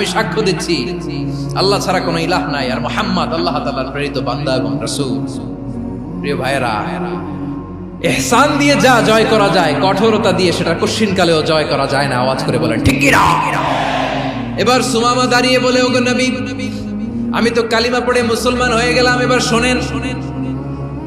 আমি সাক্ষ্য দিচ্ছি, আল্লাহ ছাড়া কোনো ইলাহ নাই। আর মোহাম্মদ, আল্লাহ তাআলার প্রেরিত বান্দা এবং রাসূল। প্রিয় ভাইয়েরা এহসান দিয়ে যা জয় করা যায়, কঠোরতা দিয়ে সেটা কশিন কালেও জয় করা যায় না। আওয়াজ করে বলেন, ঠিক এবার সুমামা দাঁড়িয়ে বলে, ওগো নবী, আমি তো কালিমা পড়ে মুসলমান হয়ে গেলাম, এবার শোনেন শোনেন।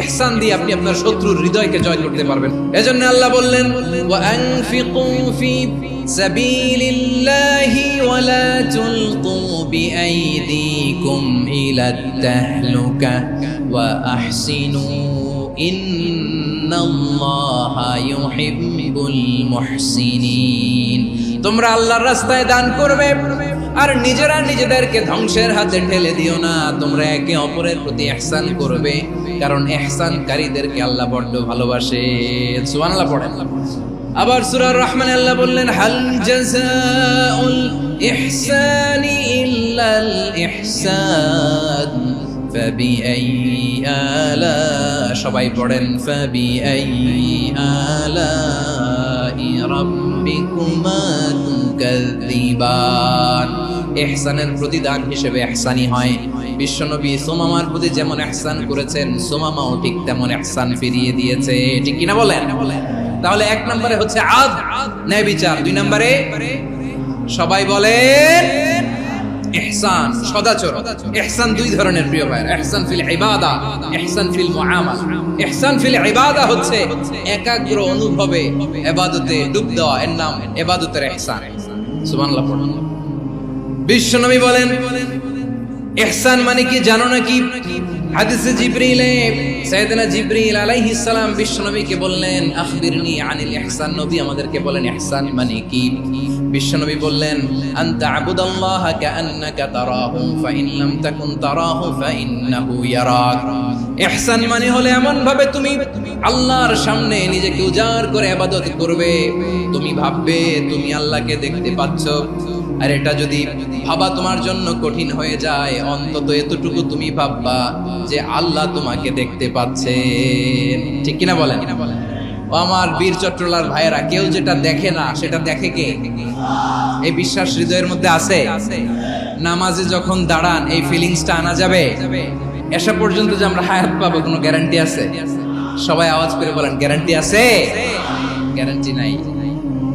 এহসান দিয়ে আপনি আপনার শত্রুর হৃদয়কে জয় করতে পারবেন। এজন্য আল্লাহ বললেন আনফিকু ফি সাবিলিল্লাহি ওয়া লা তুলকু বিআইদিকুম ইলা তাহলুকা ওয়া আহসিনু ইন্নাল্লাহা ইউহিব্বুল মুহসিনিন. তোমরা আল্লাহর রাস্তায় দান করবে। আর নিজেরা নিজেদেরকে ধ্বংসের হাতে ঠেলে দিও না তোমরা একে অপরের প্রতি ইহসান করবে কারণ ইহসানকারীদেরকে আল্লাহ বড্ড ভালোবাসে সুবহানাল্লাহ পড়েন আবার সূরা রহমান আল্লাহ বললেন হাল জাযাউল ইহসানি ইল্লাল ইহসান فبأي آلاء সবাই পড়েন فبأي آلاء ربكما تكذبان ইহসানের প্রতিদান হিসেবে ইহসানি হয় বিশ্বনবী সুমামার প্রতি যেমন ইহসান করেছেন সুমামাও ঠিক তেমন ইহসান ফিরিয়ে দিয়েছে ঠিক কিনা বলেন তাহলে এক নম্বরে হচ্ছে আদ ন্যায় বিচার দুই নম্বরে সবাই বলেন ইহসান সদাচর ইহসান দুই ধরনের প্রিয় ভাই ইহসান ফিল ইবাদা, ইহসান ফিল মুআমালা। ইহসান ফিল ইবাদা হচ্ছে একাগ্র অনুভবে ইবাদতে ডুব দেওয়া। এর নাম ইবাদতের ইহসান। সুবহানাল্লাহ পড়ুন বিশ্বনবী বলেন, ইহসান মানে কি জানো নাকি? হাদিসে জিবরিলে, সাইয়েদনা জিবরিল আলাইহিস সালাম বিশ্বনবীকে বললেন, আখবিরনি আনিল ইহসান। নবী আমাদেরকে বলেন, ইহসান মানে কি? বিশ্বনবী বললেন, আনতা আবুদাল্লাহ কাআন্নাকা তারাহু ফাইন লাম তাকুন তারাহু ফাইন্নাহু ইয়ারাক। ইহসান মানে হলো এমন ভাবে তুমি আল্লাহর সামনে নিজেকে উজাড় করে ইবাদত করবে। তুমি ভাববে, তুমি আল্লাহকে দেখতে পাচ্ছ। আর এটা যদি ভাবা তোমার জন্য কঠিন হয়ে যায়, অন্তত এতটুকু তুমি ভাববা যে আল্লাহ তোমাকে দেখতে পাচ্ছেন। ঠিক কিনা বলেন? ও আমার বীর চট্টলার ভাইয়েরা কেউ যেটা দেখে না সেটা দেখে কে? এই বিশ্বাস হৃদয়ের মধ্যে আছে? নামাজে যখন দাঁড়ান এই ফিলিংসটা আনা যাবে? এসা পর্যন্ত যে আমরা হায়াত পাবো কোনো গ্যারান্টি আছে? সবাই আওয়াজ করে বলেন গ্যারান্টি আছে? গ্যারান্টি নাই।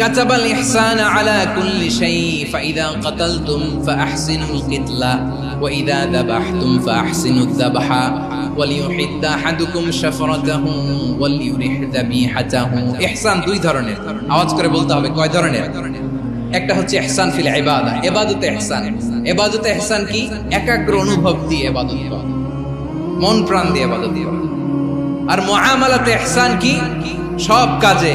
كتب الإحسان على كل شيء فإذا قتلتم فأحسنوا القتلة وإذا ذبحتم فأحسنوا الذبحة وليحد أحدكم شفرته وليرح ذبيحته إحسان دوي ধরনের। আওয়াজ করে বলতে হবে, কয় ধরনের? একটা হচ্ছে ইহসান ফিল ইবাদা, ইবাদতে ইহসান। ইবাদতে ইহসান কি? একাগ্র অনুভব দিয়ে ইবাদত করা। মন প্রাণ দিয়ে ইবাদত করা। আর মুআমালাতে ইহসান কি? সব কাজে।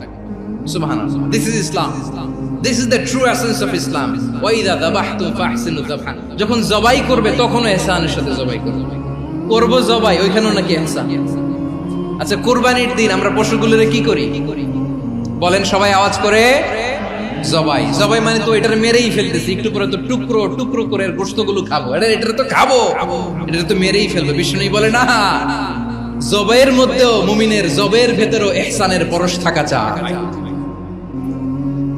সুবহানাল্লাহ। যখন জবাই করবে, তখনও এহসানের সাথে জবাই করবে। জবাই, ওইখানেও নাকি এহসান। আচ্ছা কুরবানির দিন আমরা পশুগুলোরে কি করি? বলেন সবাই আওয়াজ করে, জবাই। জবাই মানে তো এটার মেরেই ফেলতেছি, একটু পরে তো টুকরো টুকরো করে গোস্তগুলো খাব। এটা এটা তো খাব। এটা তো মেরেই ফেলব। বিষ্ণু বলে, না জবের মধ্যেও মুমিনের জবের ভেতরেও এহসানের পরশ থাকা চায়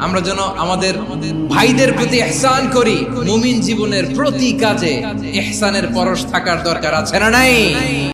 আমরা যেন আমাদের ভাইদের প্রতি এহসান করি, মুমিন জীবনের প্রতি কাজে এহসানের পরশ থাকার দরকার আছে না নাই?